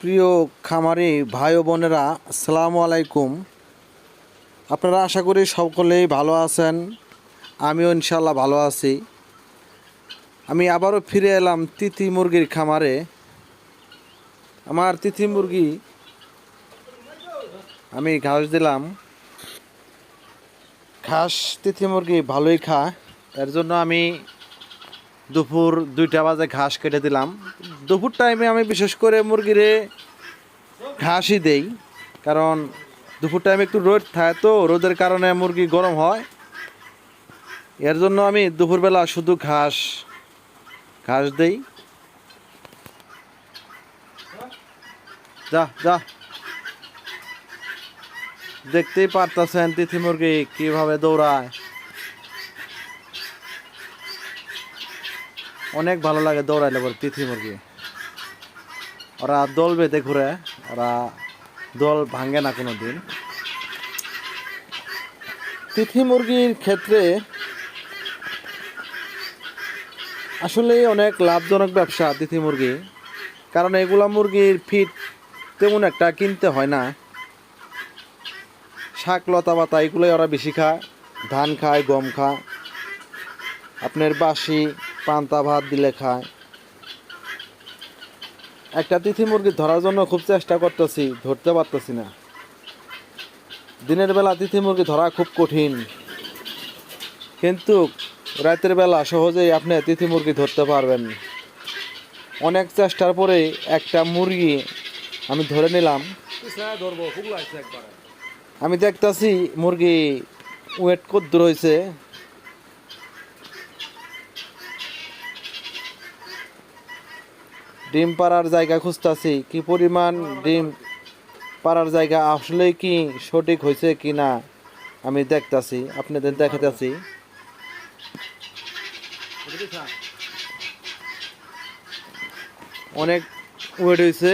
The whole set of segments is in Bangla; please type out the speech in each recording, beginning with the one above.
প্রিয় খামারি ভাই বোনেরা, আসসালামু আলাইকুম। আপনারা আশা করি সকলেই ভালো আছেন, আমিও ইনশাল্লাহ ভালো আছি। আমি আবারও ফিরে এলাম তিথি মুরগির খামারে। আমার তিথি মুরগি, আমি ঘাস দিলাম। ঘাস তিথি মুরগি ভালোই খা এর জন্য আমি দুপুর দুইটা বাজে ঘাস কেটে দিলাম। দুপুর টাইমে আমি বিশেষ করে মুরগিরে ঘাসই দেই, কারণ দুপুর টাইমে একটু রোদ থাকে তো, রোদের কারণে মুরগি গরম হয়। এর জন্য আমি দুপুরবেলা শুধু ঘাস ঘাস দেই। যা যা। দেখতেই পারতেছেন তিথি মুরগি কীভাবে দৌড়ায়। অনেক ভালো লাগে দৌড়াইলে পরে, তিথি মুরগি। ওরা দল বেঁধে ঘুরে, ওরা দল ভাঙে না কোনো দিন তিথি মুরগির ক্ষেত্রে আসলেই অনেক লাভজনক ব্যবসা তিথি মুরগি, কারণ এগুলা মুরগির ফিট তেমন একটা কিনতে হয় না। শাক, লতা পাতা, এগুলোই ওরা বেশি খায়। ধান খায়, গম খায়। আপনার বাসি পান্তা ভাত দিলে খায়। একটা তিথি মুরগি ধরার জন্য খুব চেষ্টা করতেছি, ধরতে পারতেছি না। দিনের বেলা তিথি মুরগি ধরা খুব কঠিন। কিন্তু রাতের বেলা সহজেই আপনি তিথি মুরগি ধরতে পারবেন। অনেক চেষ্টার পরে একটা মুরগি আমি ধরে নিলাম। আমি দেখতাছি মুরগি ওয়েট কত রয়েছে ডিম পাড়ার জায়গা খুঁজতাছি, কি পরিমাণ ডিম পাড়ার জায়গা, আসলে কি সঠিক হয়েছে কি না আমি দেখতাছি, আপনাদের দেখাতেছি অনেক ওয়েট হয়েছে,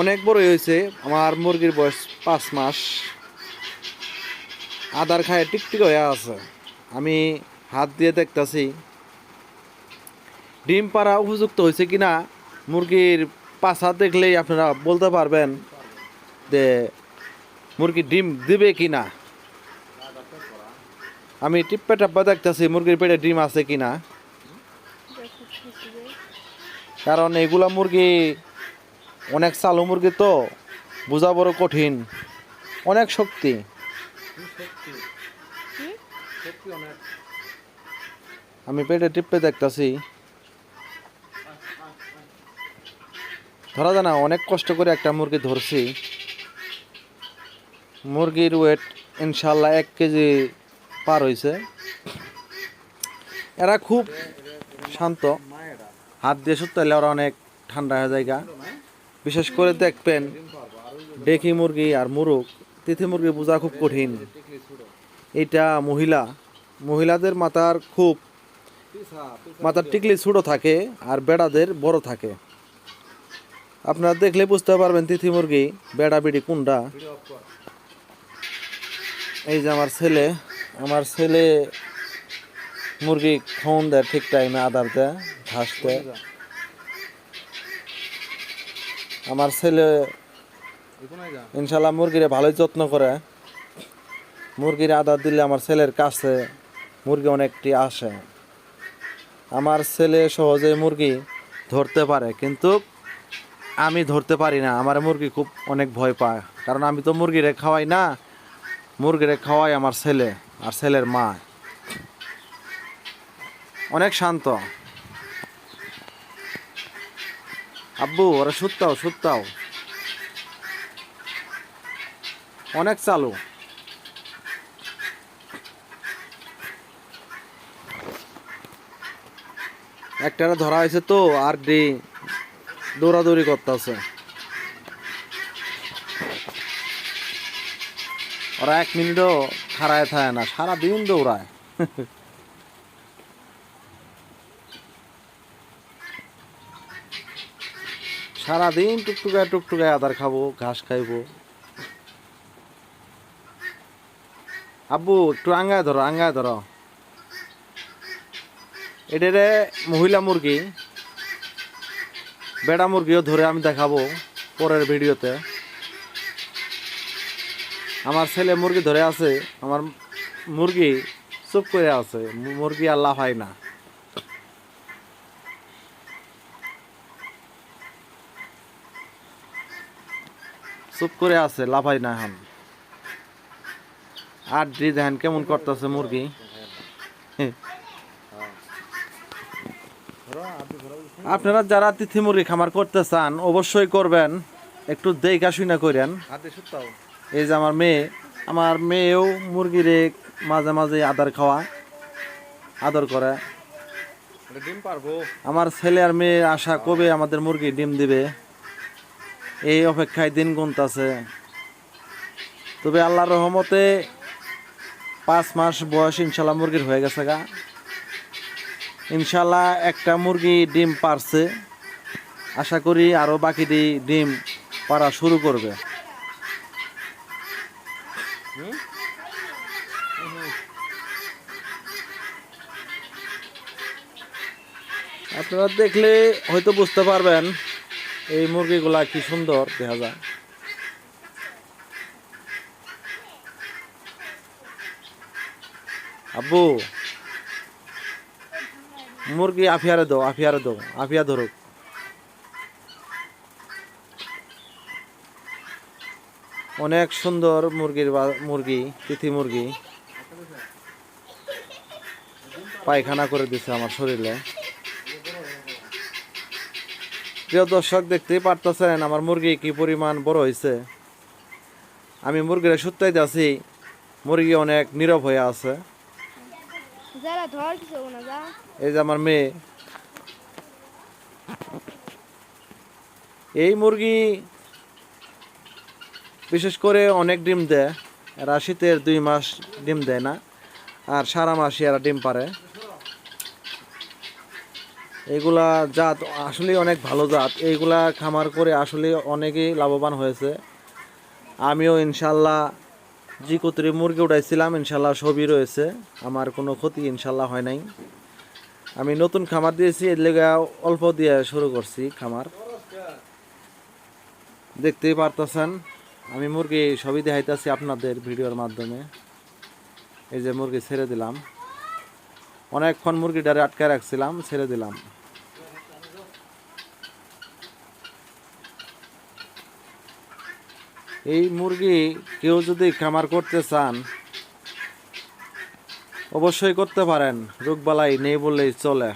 অনেক বড়ই হয়েছে, আমার মুরগির বয়স পাঁচ মাস। আদার খায় টিকটিক হয়ে আছে, আমি হাত দিয়ে দেখতাছি। ডিম পাড়া উপযুক্ত হয়েছে কিনা, মুরগির পাছা দেখলেই আপনারা বলতে পারবেন যে মুরগি ডিম দিবে কি না আমি টিপ্পা টাপ্পা দেখতেছি, মুরগির পেটে ডিম আছে কিনা। কারণ এগুলা মুরগি, অনেক চালু মুরগি তো, বোঝা বড় কঠিন। অনেক শক্তি। আমি পেটে টিপে দেখতাছি। ধরা যায় না, অনেক কষ্ট করে একটা মুরগি ধরছি। মুরগির ওয়েট ইনশাল্লাহ এক কেজি পার হয়েছে এরা খুব শান্ত। হাত দিয়ে সুতাইলে ওরা অনেক ঠান্ডা হয়ে যায় বিশেষ করে দেখবেন, ডেকি মুরগি আর মুরগ, তিথি মুরগি বোঝা খুব কঠিন। এটা মহিলা, মহিলাদের মাথার খুব, মাথার টিকলি ছোট থাকে আর বেড়াদের বড় থাকে। আপনারা দেখলে বুঝতে পারবেন তিথি মুরগি, বেড়া বেড়ি কোনটা? এই যে আমার ছেলে আমার ছেলে মুরগি খাওন দেয় ঠিক টাইমে আদার দেয় ঘাস দেয় আমার ছেলে ইনশাল্লাহ মুরগিরে ভালোই যত্ন করে। মুরগির আদার দিলে আমার ছেলের কাছে মুরগি অনেকটি আসে। আমার ছেলে সহজে মুরগি ধরতে পারে, কিন্তু আমি ধরতে পারি না। আমার মুরগি খুব অনেক ভয় পায়। কারণ আমি তো মুরগিরে খাওয়াই না। মুরগিরে খাওয়াই আমার ছেলে আর ছেলের মা। অনেক শান্ত। আব্বু, ওরা সুত্তাও সুত্তাও অনেক চালু। একটা ধরা হয়েছে তো, আর ডি দৌড়াদৌড়ি করতেছে। ওরা এক মিনিটও খাড়ায় থাকে না, সারাদিন দৌড়ায়। সারাদিন টুকটুকায় টুকটুকায় আদার খাব, ঘাস খাইবো। আব্বু, একটু আঙ্গায় ধরো আঙ্গায় ধরো। এটা মহিলা মুরগি। বেড়া মুরগিও ধরে আমি দেখাবো পরের ভিডিওতে। আমার ছেলে মুরগি ধরে আছে, আমার মুরগি চুপ করে আছে, মুরগি আর লাফায় না। চুপ করে আছে লাফাই না এখন। আর ডি দেখেন কেমন করতেছে মুরগি। আপনারা যারা তিথি মুরগি খামার করতে চান অবশ্যই করবেন। একটু দেখা শুনা করেন। এই যে আমার মেয়ে আমার মেয়েও মুরগিরে মাঝে মাঝে আদার খাওয়া আদর করে। ডিম পারব। আমার ছেলে আর মেয়ে আশা কবে আমাদের মুরগি ডিম দিবে। এই অপেক্ষায় দিন গুনতাছে। তবে আল্লাহর রহমতে পাঁচ মাস বয়স ইনশাল্লাহ মুরগির হয়ে গেছে গা। ইনশাল্লাহ একটা মুরগি ডিম পারছে। আশা করি আরও বাকিটি ডিম পারা শুরু করবে। আপনারা দেখলে হয়তো বুঝতে পারবেন এই মুরগিগুলা কি সুন্দর, দেখা যায় আব্বু মুরগি আফিয়ারে দাও আফিয়ারে দাও, আফিয়া ধরুক। অনেক সুন্দর মুরগির মুরগি, তিথি মুরগি। পায়খানা করে দিছে আমার শরীরে। প্রিয় দর্শক, দেখতেই পারতেছেন আমার মুরগি কি পরিমাণ বড় হয়েছে আমি মুরগিরা সুত্তাইতে আছি, মুরগি অনেক নীরব হয়ে আছে। যারা ধর কিছু না, যা। এই যে আমার মেয়ে। এই মুরগি বিশেষ করে অনেক ডিম দেয়। এরা শীতের দুই মাস ডিম দেয় না, আর সারা মাসই এরা ডিম পারে। এগুলা জাত আসলে অনেক ভালো জাত। এইগুলা খামার করে আসলে অনেকেই লাভবান হয়েছে। আমিও ইনশাল্লাহ জি কতরি মুরগি উঠাইছিলাম, ইনশাল্লাহ সবই রয়েছে। আমার কোনো ক্ষতি ইনশাল্লাহ হয় নাই। আমি নতুন খামার দিয়েছি, এর লেগে অল্প দিয়ে শুরু করছি খামার। দেখতেই পারতেছেন, আমি মুরগি সবই দেখাইতেছি আপনাদের ভিডিওর মাধ্যমে। এই যে মুরগি ছেড়ে দিলাম। অনেকক্ষণ মুরগিটারে আটকে রাখছিলাম, ছেড়ে দিলাম। এই মুরগি কেউ যদি খামার করতে চান অবশ্যই করতে পারেন। রোগবালাই নেই বললেই চলে।